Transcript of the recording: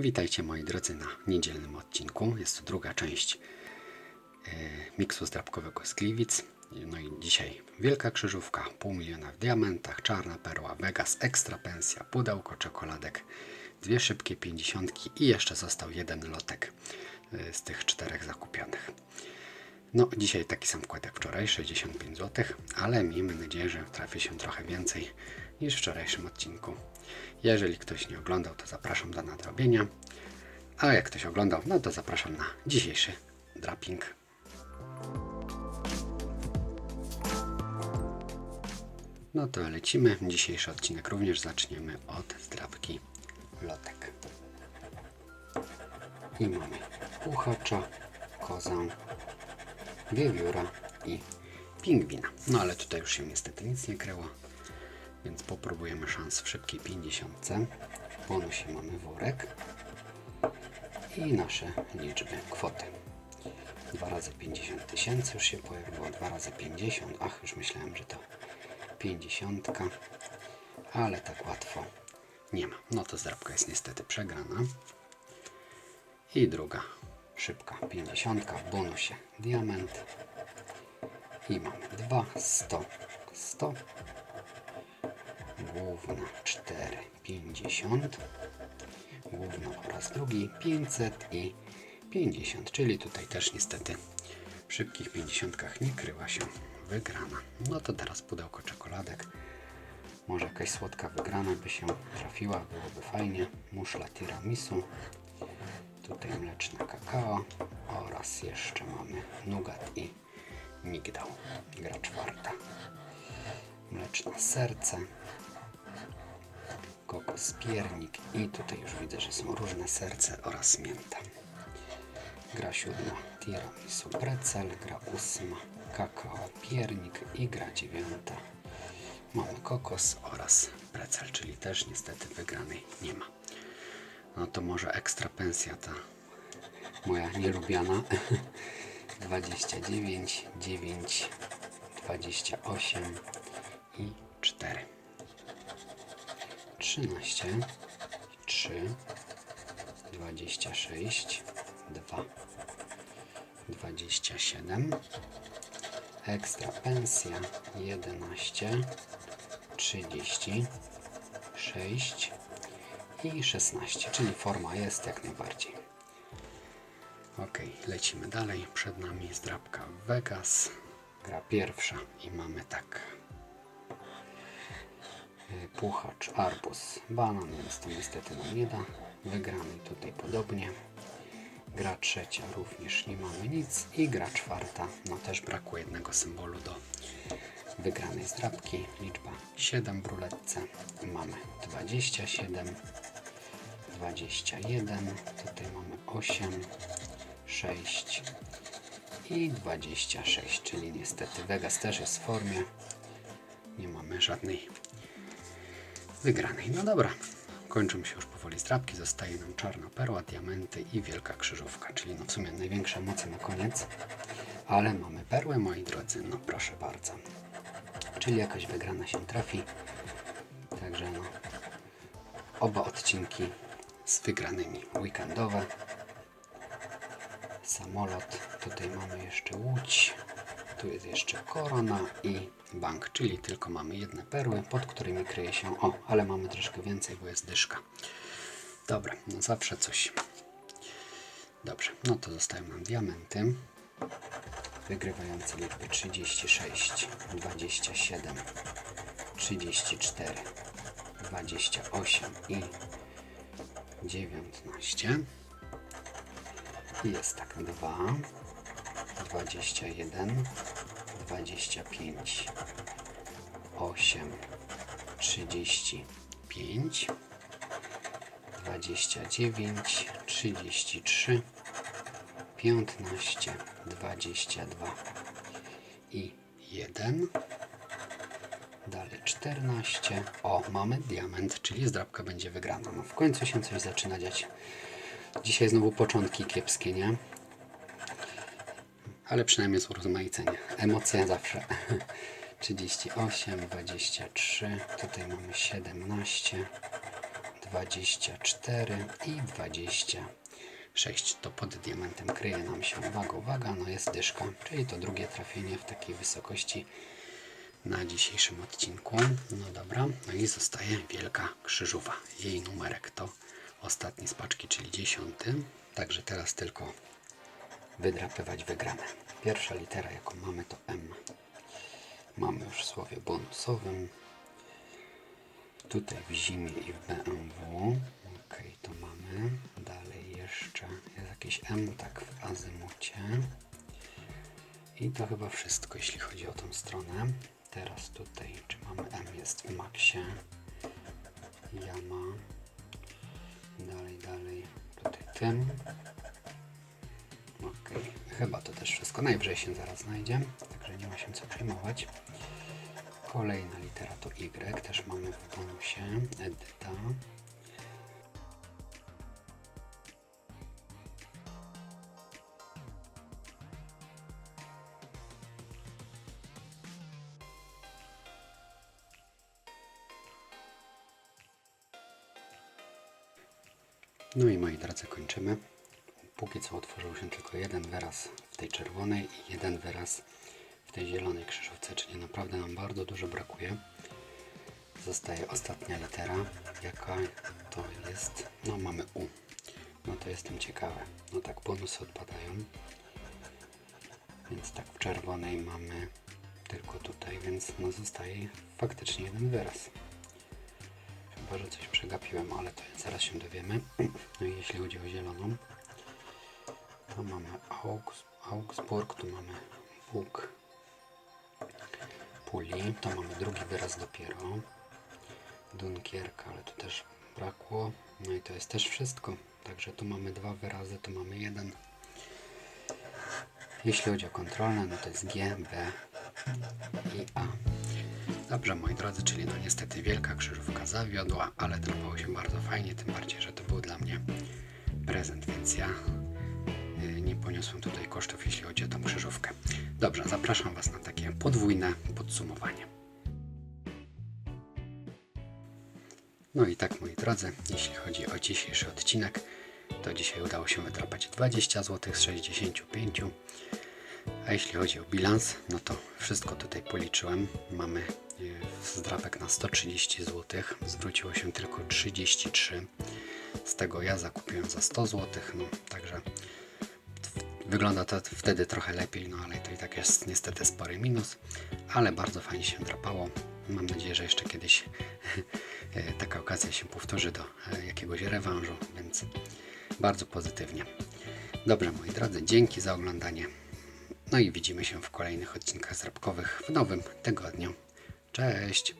Witajcie moi drodzy na niedzielnym odcinku. Jest to druga część e, miksu zdrabkowego z Gliwic. No i dzisiaj wielka krzyżówka, pół miliona w diamentach, czarna perła, Vegas, ekstra pensja, pudełko czekoladek, dwie szybkie pięćdziesiątki i jeszcze został jeden lotek e, z tych czterech zakupionych. No, dzisiaj taki sam wkład jak wczoraj, 65 zł, ale miejmy nadzieję, że trafi się trochę więcej niż w wczorajszym odcinku. Jeżeli ktoś nie oglądał, to zapraszam do nadrobienia, a jak ktoś oglądał, no to zapraszam na dzisiejszy draping. No to lecimy. Dzisiejszy odcinek również zaczniemy od zdrabki lotek. I mamy puchacza, kozę, wiewióra i pingwina. No ale tutaj już się niestety nic nie kryło, więc popróbujemy szans w szybkiej 50. W bonusie mamy worek i nasze liczby, kwoty. 2 razy 50 tysięcy już się pojawiło, 2 razy 50, ach już myślałem, że to 50, ale tak łatwo nie ma. No to zdrabka jest niestety przegrana. I druga szybka 50 w bonusie diament. I mamy 2, 100, 100. Główna 4, 50. Główna po raz drugi 500 i 50. Czyli tutaj też niestety w szybkich 50 nie kryła się wygrana. No to teraz pudełko czekoladek. Może jakaś słodka wygrana by się trafiła, byłoby fajnie. Muszla tiramisu. Tutaj mleczne kakao oraz jeszcze mamy nugat i migdał. Gra czwarta. Mleczne serce. Piernik i tutaj już widzę, że są różne serce oraz mięta. Gra siódma tiramisu pretzel, gra ósma kakao piernik i gra dziewiąta mamy kokos oraz pretzel, czyli też niestety wygranej nie ma. No to może ekstra pensja ta moja nielubiana 29, 9, 28 i 4 13 3 26 2 27 ekstra pensja 11 30 6 i 16, czyli forma jest jak najbardziej. Ok, lecimy dalej. Przed nami zdrabka Vegas. Gra pierwsza i mamy tak. Puchacz, arbuz, banan, więc to niestety nam nie da. Wygrany tutaj podobnie. Gra trzecia również nie mamy nic. I gra czwarta, no też brakuje jednego symbolu do wygranej zdrabki. Liczba 7 w ruletce. Mamy 27, 21, tutaj mamy 8, 6 i 26, czyli niestety Vegas też jest w formie. Nie mamy żadnej wygranej. No dobra, kończą się już powoli zdrabki, zostaje nam czarna perła, diamenty i wielka krzyżówka, czyli no w sumie największe emocje na koniec. Ale mamy perłę, moi drodzy, no proszę bardzo. Czyli jakaś wygrana się trafi. Także no, oba odcinki z wygranymi weekendowe. Samolot, tutaj mamy jeszcze łódź, tu jest jeszcze korona i bank, czyli tylko mamy jedne perły, pod którymi kryje się, o, ale mamy troszkę więcej, bo jest dyszka. Dobra, no zawsze coś. Dobrze, no to zostają nam diamenty. Wygrywające liczby 36, 27, 34, 28 i 19. I jest tak 2, 21, 25, 8, 35, 29, 33, 15, 22 i 1. Dalej 14. O, mamy diament, czyli zdrabka będzie wygrana. No w końcu się coś zaczyna dziać. Dzisiaj znowu początki kiepskie, nie? Ale przynajmniej jest urozmaicenie. Emocje zawsze. 38, 23, tutaj mamy 17, 24 i 26. To pod diamentem kryje nam się, uwaga, uwaga, no jest dyszka, czyli to drugie trafienie w takiej wysokości na dzisiejszym odcinku. No dobra, no i zostaje wielka krzyżówa. Jej numerek to ostatni z paczki, czyli dziesiąty. Także teraz tylko wydrapywać wygrane. Pierwsza litera, jaką mamy, to M. Mamy już w słowie bonusowym. Tutaj w zimie i w BMW. Ok, to mamy. Dalej jeszcze jest jakieś M, tak w azymucie. I to chyba wszystko, jeśli chodzi o tą stronę. Teraz tutaj, czy mamy M jest w Maxie. Yama. Dalej, dalej. Tutaj tym. Chyba to też wszystko. Najwyżej się zaraz znajdzie, także nie ma się co przejmować. Kolejna litera to Y, też mamy w bonusie. Edyta. No i moi drodzy, kończymy. Póki co otworzył się tylko jeden wyraz w tej czerwonej i jeden wyraz w tej zielonej krzyżówce, czyli naprawdę nam bardzo dużo brakuje. Zostaje ostatnia litera, jaka to jest. No mamy U. No to jestem ciekawy. No tak bonusy odpadają. Więc tak w czerwonej mamy tylko tutaj, więc no zostaje faktycznie jeden wyraz. Chyba, że coś przegapiłem, ale to zaraz się dowiemy. No i jeśli chodzi o zieloną, to mamy Augs Augsburg, tu mamy Bóg Puli, to mamy drugi wyraz dopiero. Dunkierka, ale tu też brakło. No i to jest też wszystko. Także tu mamy dwa wyrazy, tu mamy jeden. Jeśli chodzi o kontrolne, no to jest G, B i A. Dobrze, moi drodzy, czyli no niestety wielka krzyżówka zawiodła, ale trwało się bardzo fajnie, tym bardziej, że to był dla mnie prezent, więc ja nie poniosłem tutaj kosztów, jeśli chodzi o tą krzyżówkę. Dobrze, zapraszam Was na takie podwójne podsumowanie. No i tak, moi drodzy, jeśli chodzi o dzisiejszy odcinek, to dzisiaj udało się wydrapać 20 zł z 65. A jeśli chodzi o bilans, no to wszystko tutaj policzyłem. Mamy e, zdrapek na 130 zł, zwróciło się tylko 33. Z tego ja zakupiłem za 100 zł, no także wygląda to wtedy trochę lepiej, no ale to i tak jest niestety spory minus, ale bardzo fajnie się drapało. Mam nadzieję, że jeszcze kiedyś e, taka okazja się powtórzy do e, jakiegoś rewanżu, więc bardzo pozytywnie. Dobrze, moi drodzy, dzięki za oglądanie. No i widzimy się w kolejnych odcinkach zrabkowych w nowym tygodniu. Cześć!